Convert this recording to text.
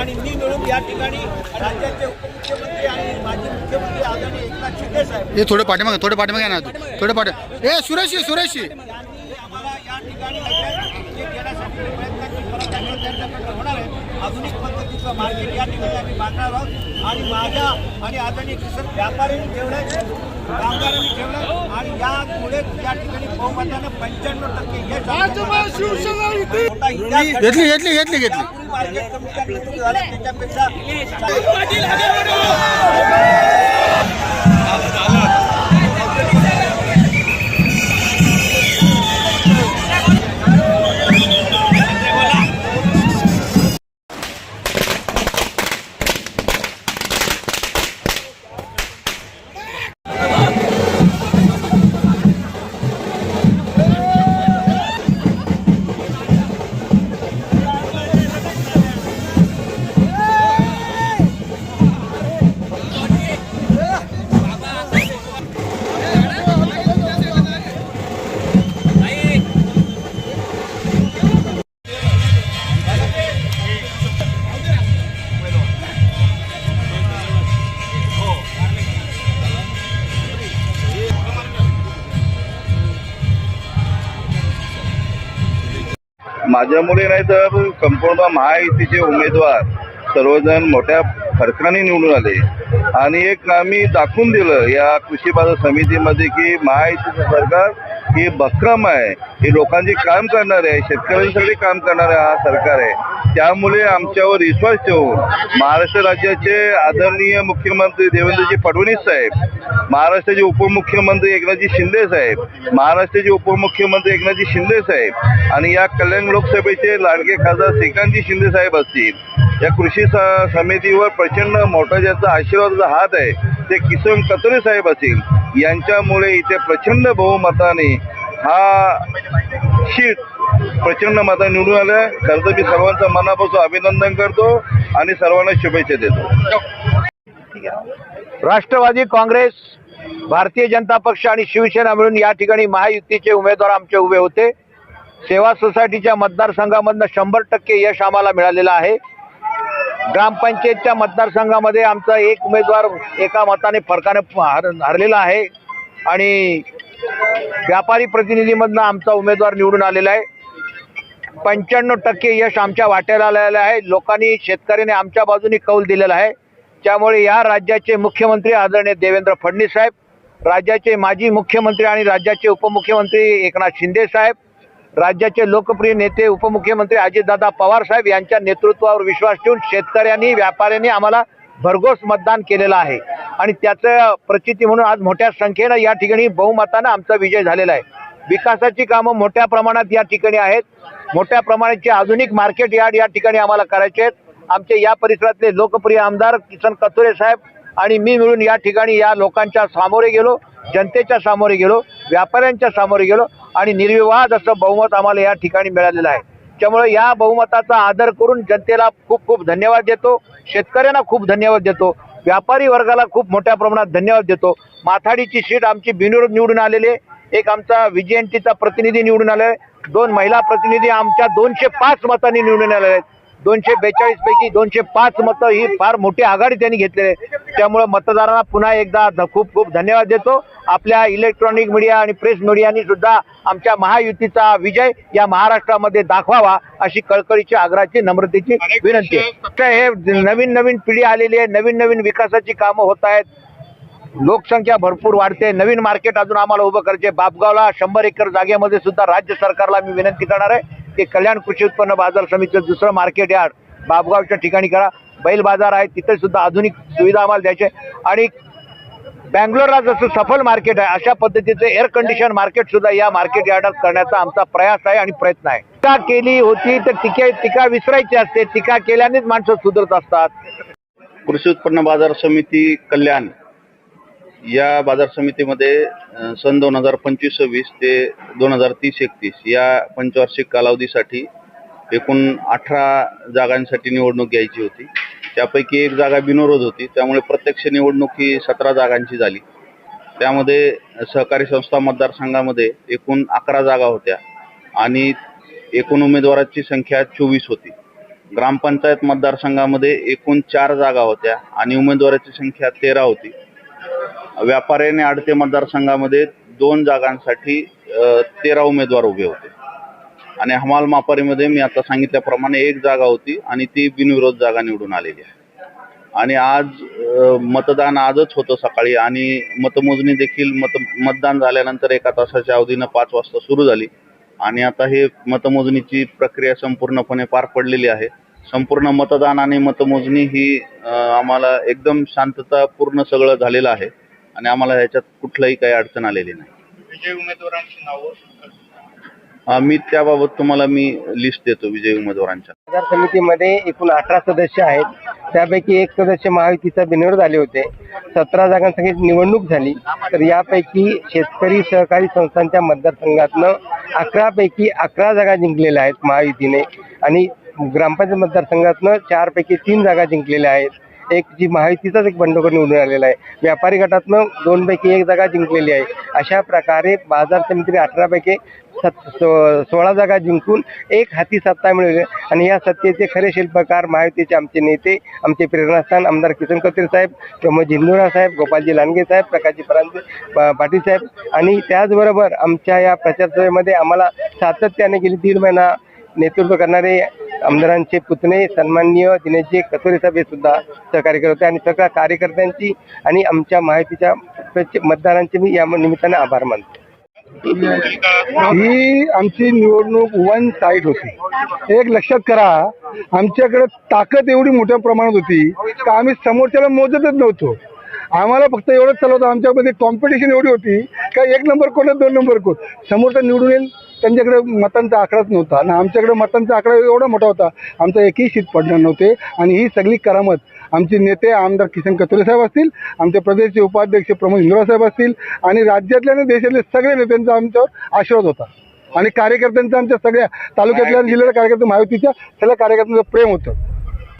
आणि मी मिळून या ठिकाणी राज्याचे उपमुख्यमंत्री आणि माजी मुख्यमंत्री आदरणीय एकनाथ शिंदे साहेब हे थोडे पाठीमागे थोडे पाठीमागे ना. थोडे पाठी ए सुरेशी सुरेशी! यांनी आम्हाला या ठिकाणी घेण्यासाठी प्रयत्न होणार आहे. आधुनिक पद्धतीचं मार्केट या ठिकाणी आम्ही बांधणार आहोत. आणि माझ्या आणि आदरणीय किसन व्यापाऱ्यांनी ठेवलंय कामगारांनी ठेवलंय. आणि यामुळे या ठिकाणी बहुमतानं पंच्याण्णव टक्के. घेतली घेतली घेतली घेतली. मार्केट कमिट्या निवडणूक झाल्या त्याच्यापेक्षा माझ्यामुळे नाही तर संपूर्ण महायुतीचे उमेदवार सर्वजण मोठ्या फरकाने निवडून आले. आणि एक आम्ही दाखवून दिलं या कृषी बाजार समितीमध्ये की महायुतीचं सरकार हे भक्कम आहे. हे लोकांचे काम करणार आहे शेतकऱ्यांसाठी काम करणारं हा सरकार आहे. त्यामुळे आमच्यावर विश्वास ठेवून महाराष्ट्र राज्याचे आदरणीय मुख्यमंत्री देवेंद्रजी फडणवीस साहेब महाराष्ट्राचे उपमुख्यमंत्री एकनाथजी शिंदे साहेब महाराष्ट्राचे उपमुख्यमंत्री एकनाथजी शिंदे साहेब आणि या कल्याण लोकसभेचे लाडके खासदार श्रीकांतजी शिंदे साहेब असतील. या कृषी स- समितीवर प्रचंड मोठा ज्याचा आशीर्वादाचा हात आहे. ते किसन कतोरे साहेब असतील यांच्यामुळे इथे प्रचंड बहुमताने हा शीट प्रचंड मता निवडून आल्या. खरं तर मी सर्वांचं मनापासून अभिनंदन करतो आणि सर्वांना शुभेच्छा देतो. राष्ट्रवादी काँग्रेस भारतीय जनता पक्ष आणि शिवसेना मिळून या ठिकाणी महायुतीचे उमेदवार आमचे उभे होते. सेवा सोसायटीच्या मतदारसंघामधनं शंभर टक्के यश आम्हाला मिळालेलं आहे. ग्रामपंचायतच्या मतदारसंघामध्ये आमचा एक उमेदवार एका मताने फरकाने हर हरलेला आहे. आणि व्यापारी प्रतिनिधीमधनं आमचा उमेदवार निवडून आलेला आहे. पंच्याण्णव टक्के यश आमच्या वाट्याला आलेलं आहे. लोकांनी शेतकऱ्याने आमच्या बाजूने कौल दिलेला आहे. त्यामुळे या राज्याचे मुख्यमंत्री आदरणीय देवेंद्र फडणवीस साहेब राज्याचे माजी मुख्यमंत्री आणि राज्याचे उपमुख्यमंत्री एकनाथ शिंदे साहेब राज्याचे लोकप्रिय नेते उपमुख्यमंत्री अजितदादा पवार साहेब यांच्या नेतृत्वावर विश्वास ठेवून शेतकऱ्यांनी व्यापाऱ्यांनी आम्हाला भरघोस मतदान केलेलं आहे. आणि त्याचं प्रचिती म्हणून आज मोठ्या संख्येनं या ठिकाणी बहुमतानं आमचा विजय झालेला आहे. विकासाची कामं मोठ्या प्रमाणात या ठिकाणी आहेत. मोठ्या प्रमाणाचे आधुनिक मार्केट यार्ड या ठिकाणी आम्हाला करायचे आहेत. आमचे या परिसरातले लोकप्रिय आमदार किसन कतुरे साहेब आणि मी मिळून या ठिकाणी या लोकांच्या सामोरे गेलो जनतेच्या सामोरे गेलो व्यापाऱ्यांच्या सामोरे गेलो आणि निर्विवाद असं बहुमत आम्हाला या ठिकाणी मिळालेलं आहे. त्यामुळे या बहुमताचा आदर करून जनतेला खूप खूप धन्यवाद देतो. शेतकऱ्यांना खूप धन्यवाद देतो. व्यापारी वर्गाला खूप मोठ्या प्रमाणात धन्यवाद देतो. माथाडीची सीट आमची बिनविरोध निवडून आलेली आहे. एक आमचा विजयंतीचा प्रतिनिधी निवडून आलाय. दोन महिला प्रतिनिधी आमच्या दोनशे पाच मतांनी निवडून आले आहेत. दोनशे बेचाळीस पैकी दोनशे पाच मतं ही फार मोठी आघाडी त्यांनी घेतलेली आहे. त्यामुळे मतदारांना पुन्हा एकदा खूप खूप धन्यवाद देतो. आपल्या इलेक्ट्रॉनिक मीडिया आणि प्रेस मीडियानी सुद्धा आमच्या महायुतीचा विजय या महाराष्ट्रामध्ये दाखवावा अशी कळकळीची आग्रहाची नम्रतेची विनंती आहे. हे नवीन नवीन पिढी आलेली आहे. नवीन नवीन विकासाची कामं होत आहेत. लोकसंख्या भरपूर वाढते. नवीन मार्केट अजून आम्हाला उभं करायचे. बापगावला शंभर एकर जागेमध्ये सुद्धा राज्य सरकारला मी विनंती करणार आहे की कल्याण कृषी उत्पन्न बाजार समितीचं दुसरं मार्केट यार्ड बापगावच्या ठिकाणी करा. बैल बाजार आहे तिथे सुद्धा आधुनिक सुविधा आम्हाला द्यायचे. आणि बँगलोरला जसं सफल मार्केट आहे अशा पद्धतीचे एअर कंडिशन मार्केट सुद्धा या मार्केट यार्डात करण्याचा आमचा प्रयास आहे आणि प्रयत्न आहे. टीका केली होती तर टीके टीका विसरायची असते. टीका केल्यानेच माणसं सुधरत असतात. कृषी उत्पन्न बाजार समिती कल्याण. या बाजार समितीमध्ये सन दोन हजार पंचवीस सव्वीस ते दोन हजार तीस एकतीस या पंचवार्षिक कालावधीसाठी एकूण अठरा जागांसाठी निवडणूक घ्यायची होती. त्यापैकी एक जागा बिनविरोध होती. त्यामुळे प्रत्यक्ष निवडणूक ही सतरा जागांची झाली. त्यामध्ये सहकारी संस्था मतदारसंघामध्ये एकूण अकरा जागा होत्या आणि एकूण उमेदवाराची संख्या चोवीस होती. ग्रामपंचायत मतदारसंघामध्ये एकूण चार जागा होत्या आणि उमेदवाराची संख्या तेरा होती. व्यापारी आणि आडते मतदारसंघामध्ये दोन जागांसाठी तेरा उमेदवार उभे होते. आणि हमाल मापारीमध्ये मी आता सांगितल्याप्रमाणे एक जागा होती आणि ती बिनविरोध जागा निवडून आलेली आहे. आणि आज मतदान आजच होतं सकाळी आणि मतमोजणी देखील मत मतदान झाल्यानंतर एका तासाच्या अवधीनं पाच वाजता सुरू झाली. आणि आता हे मतमोजणीची प्रक्रिया संपूर्णपणे पार पडलेली आहे. संपूर्ण मतदान आणि मतमोजणी ही आम्हाला एकदम शांततापूर्ण सगळं झालेलं आहे. आणि आम्हाला ह्याच्यात कुठलंही काही अडचण आलेली नाही. अ, मी त्याबाबत तुम्हाला मी लिस्ट देतो विजयी उमेदवारांच्या. बाजार समितीमध्ये एकूण अठरा सदस्य आहेत. त्यापैकी एक सदस्य महायुतीचा बिनविरोध आले होते. सतरा जागांसाठी निवडणूक झाली. तर यापैकी शेतकरी सहकारी संस्थांच्या मतदारसंघातनं अकरा पैकी अकरा जागा जिंकलेल्या आहेत महायुतीने. आणि ग्रामपंचायत मतदारसंघातनं चार पैकी तीन जागा जिंकलेल्या आहेत. एक जी महायुतीचाच एक बंडखोर निवडून आलेला आहे. व्यापारी गटातनं दोनपैकी एक जागा जिंकलेली आहे. अशा प्रकारे बाजार समितीने अठरापैकी सत सो सोळा जागा जिंकून एक हाती सत्ता मिळवली आणि या सत्तेचे खरे शिल्पकार महायुतीचे आमचे नेते आमचे प्रेरणास्थान आमदार किसन कतील साहेब प्रमोद झिंदुरा साहेब गोपालजी लांडगे साहेब प्रकाशजी परांजे पाटील साहेब. आणि त्याचबरोबर आमच्या या प्रचारसभेमध्ये आम्हाला सातत्याने गेली दीड महिना नेतृत्व करणारे आमदारांचे पुतणे सन्माननीय दिनेशजी कचोरे साहेब हे सुद्धा सहकार्य करत होते. आणि सगळ्या कार्यकर्त्यांची आणि आमच्या माहितीच्या मतदारांचे मी या निमित्ताने आभार मानतो. ही आमची निवडणूक वन साईड होती. एक लक्षात करा आमच्याकडे ताकद एवढी मोठ्या प्रमाणात होती का आम्ही समोरच्याला मोजतच नव्हतो. आम्हाला फक्त एवढंच चालवतं आमच्यामध्ये कॉम्पिटिशन एवढी होती का एक नंबर कोण दोन नंबर कोण? समोरचा निवडून येईल त्यांच्याकडे मतांचा आकडाच नव्हता आणि आमच्याकडे मतांचा आकडा एवढा मोठा होता आमचा एकही शीत पडणार नव्हते आणि ही सगळी करामत आमचे नेते आमदार किसन कचोरे साहेब असतील आमचे प्रदेशचे उपाध्यक्ष प्रमोद इंद्रा साहेब असतील आणि राज्यातल्या आणि देशातल्या सगळ्या नेत्यांचा आमच्यावर आशीर्वाद होता. आणि कार्यकर्त्यांचा आमच्या सगळ्या तालुक्यातल्या आणि जिल्ह्यातल्या कार्यकर्ते महायुतीच्या सगळ्या कार्यकर्त्यांचं प्रेम होतं.